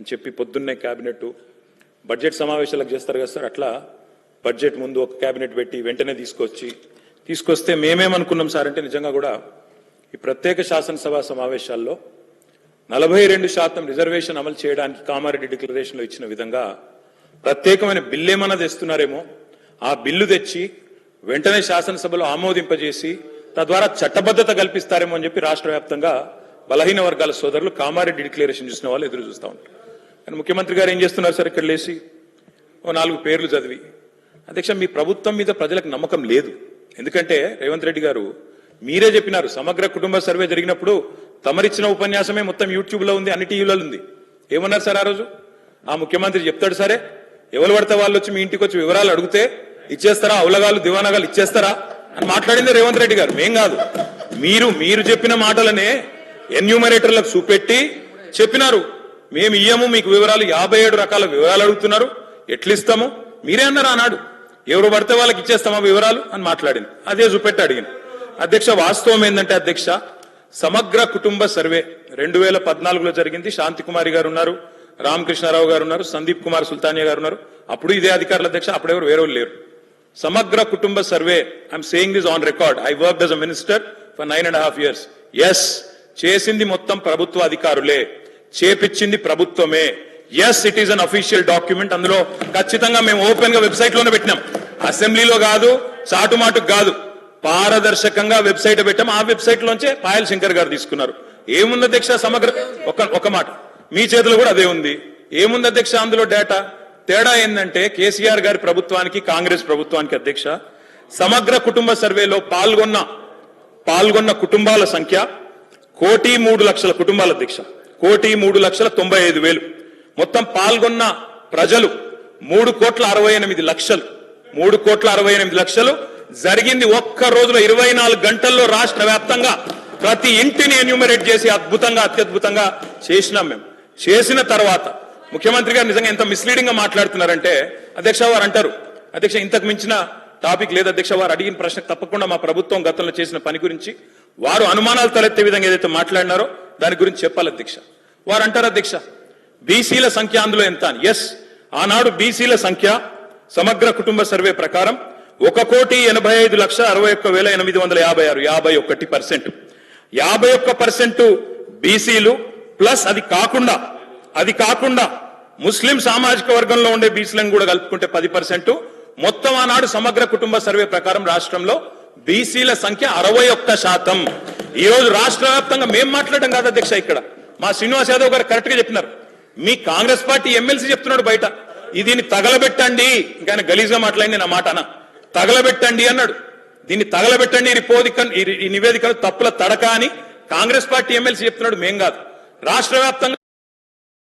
అని చెప్పి పొద్దున్నే క్యాబినెట్ బడ్జెట్ సమావేశాలకు చేస్తారు కదా సార్ అట్లా బడ్జెట్ ముందు ఒక క్యాబినెట్ పెట్టి వెంటనే తీసుకొచ్చి తీసుకొస్తే మేమేమనుకున్నాం సార్ అంటే నిజంగా కూడా ఈ ప్రత్యేక శాసనసభ సమావేశాల్లో నలభై రెండు శాతం రిజర్వేషన్ అమలు చేయడానికి కామారెడ్డి డిక్లరేషన్లో ఇచ్చిన విధంగా ప్రత్యేకమైన బిల్లు ఏమన్నా తెస్తున్నారేమో ఆ బిల్లు తెచ్చి వెంటనే శాసనసభలో ఆమోదింపజేసి తద్వారా చట్టబద్ధత కల్పిస్తారేమో అని చెప్పి రాష్ట్ర వ్యాప్తంగా బలహీన వర్గాల సోదరులు కామారెడ్డి డిక్లరేషన్ చూసిన వాళ్ళు ఎదురు చూస్తూ ఉంటారు. కానీ ముఖ్యమంత్రి గారు ఏం చేస్తున్నారు సార్ ఇక్కడ లేచి? ఓ నాలుగు పేర్లు చదివి. అధ్యక్ష మీ ప్రభుత్వం మీద ప్రజలకు నమ్మకం లేదు. ఎందుకంటే రేవంత్ రెడ్డి గారు మీరే చెప్పినారు సమగ్ర కుటుంబ సర్వే జరిగినప్పుడు తమరిచ్చిన ఉపన్యాసమే మొత్తం యూట్యూబ్లో ఉంది అన్ని టీవీలలో ఉంది. ఏమన్నారు సార్ ఆ రోజు? ఆ ముఖ్యమంత్రి చెప్తాడు సరే. ఎవరు పడితే వాళ్ళు వచ్చి మీ ఇంటికి వచ్చి వివరాలు అడిగితే ఇచ్చేస్తారా? అవులగాలు దివానగాలు ఇచ్చేస్తారా? అని మాట్లాడింది రేవంత్ రెడ్డి గారు. మేం కాదు. మీరు మీరు చెప్పిన మాటలనే ఎన్యూమరేటర్లకు చూపెట్టి చెప్పినారు. మేము ఇయ్యము మీకు వివరాలు యాభై ఏడు రకాల వివరాలు అడుగుతున్నారు. ఎట్లిస్తాము మీరే అన్నారు ఆనాడు. ఎవరు పడితే వాళ్ళకి ఇచ్చేస్తామా వివరాలు అని మాట్లాడింది. అదే చూపెట్టి అడిగింది. అధ్యక్ష వాస్తవం ఏంటంటే అధ్యక్ష సమగ్ర కుటుంబ సర్వే రెండు వేల పద్నాలుగులో జరిగింది. శాంతి కుమారి గారు ఉన్నారు రామకృష్ణారావు గారు ఉన్నారు సందీప్ కుమార్ సుల్తానియా గారు ఉన్నారు. అప్పుడు ఇదే అధికారుల అధ్యక్ష అప్పుడు ఎవరు వేరే లేరు. సమగ్ర కుటుంబ survey I'm saying this on record I work as a minister for nine and half years yes చేసింది మొత్తం ప్రభుత్వ అధికారులే చేపించింది ప్రభుత్వమే. Yes it is an official document అందులో ఖచ్చితంగా మేము ఓపెన్గా వెబ్సైట్లోనే పెట్టినాం. అసెంబ్లీలో కాదు చాటుమాటుకు కాదు. పారదర్శకంగా వెబ్సైట్ పెట్టాం. ఆ వెబ్సైట్ లోంచే పాయల్ శంకర్ గారు తీసుకున్నారు. ఏముంది అధ్యక్ష సమగ్ర ఒక ఒక మాట. మీ చేతిలో కూడా అదే ఉంది. ఏముంది అధ్యక్ష అందులో డేటా తేడా ఏంటంటే కేసీఆర్ గారి ప్రభుత్వానికి కాంగ్రెస్ ప్రభుత్వానికి అధ్యక్ష సమగ్ర కుటుంబ సర్వేలో పాల్గొన్న పాల్గొన్న కుటుంబాల సంఖ్య కోటి మూడు లక్షల కుటుంబాల అధ్యక్ష. కోటి మూడు లక్షల తొంభై ఐదు వేలు. మొత్తం పాల్గొన్న ప్రజలు మూడు కోట్ల అరవై ఎనిమిది లక్షలు. మూడు కోట్ల అరవై ఎనిమిది లక్షలు. జరిగింది ఒక్క రోజులో ఇరవై నాలుగు గంటల్లో రాష్ట్ర వ్యాప్తంగా ప్రతి ఇంటిని ఎన్యూమరేట్ చేసి అద్భుతంగా అత్యద్భుతంగా చేసినాం మేము. చేసిన తర్వాత ముఖ్యమంత్రి గారు నిజంగా ఎంత మిస్లీడింగ్గా మాట్లాడుతున్నారంటే అధ్యక్ష వారు అంటారు అధ్యక్ష ఇంతకు మించిన టాపిక్ లేదు అధ్యక్ష వారు అడిగిన ప్రశ్న తప్పకుండా మా ప్రభుత్వం గతంలో చేసిన పని గురించి వారు అనుమానాలు తలెత్తే విధంగా ఏదైతే మాట్లాడినారో దాని గురించి చెప్పాలి అధ్యక్ష వారు అంటారు అధ్యక్ష బీసీల సంఖ్య అందులో ఎంత అని. ఎస్ ఆనాడు బీసీల సంఖ్య సమగ్ర కుటుంబ సర్వే ప్రకారం ఒక కోటి ఎనభై ఐదు లక్ష అరవై ఒక్క వేల ఎనిమిది వందల యాభై ఆరు యాభై ఒకటి పర్సెంట్. యాభై ఒక్క పర్సెంట్ బీసీలు ప్లస్ అది కాకుండా అది కాకుండా ముస్లిం సామాజిక వర్గంలో ఉండే బీసీలను కూడా కలుపుకుంటే పది పర్సెంట్. మొత్తం ఆనాడు సమగ్ర కుటుంబ సర్వే ప్రకారం రాష్ట్రంలో బీసీల సంఖ్య అరవై ఒక్క శాతం. ఈ రోజు రాష్ట్ర వ్యాప్తంగా మేము మాట్లాడడం కాదు అధ్యక్ష ఇక్కడ. మా శ్రీనివాస్ యాదవ్ గారు కరెక్ట్గా చెప్పినారు. మీ కాంగ్రెస్ పార్టీ ఎమ్మెల్సీ చెప్తున్నాడు బయట. దీన్ని తగలబెట్టండి. ఇంకా ఆయన గలీజ్గా మాట్లాడింది నా మాట అన్న. తగలబెట్టండి అన్నాడు. దీన్ని తగలబెట్టండి ఈ రిపోదిక ఈ నివేదికను తప్పుల తడక అని కాంగ్రెస్ పార్టీ ఎమ్మెల్సీ చెప్తున్నాడు మేం కాదు. రాష్ట్ర వ్యాప్తంగా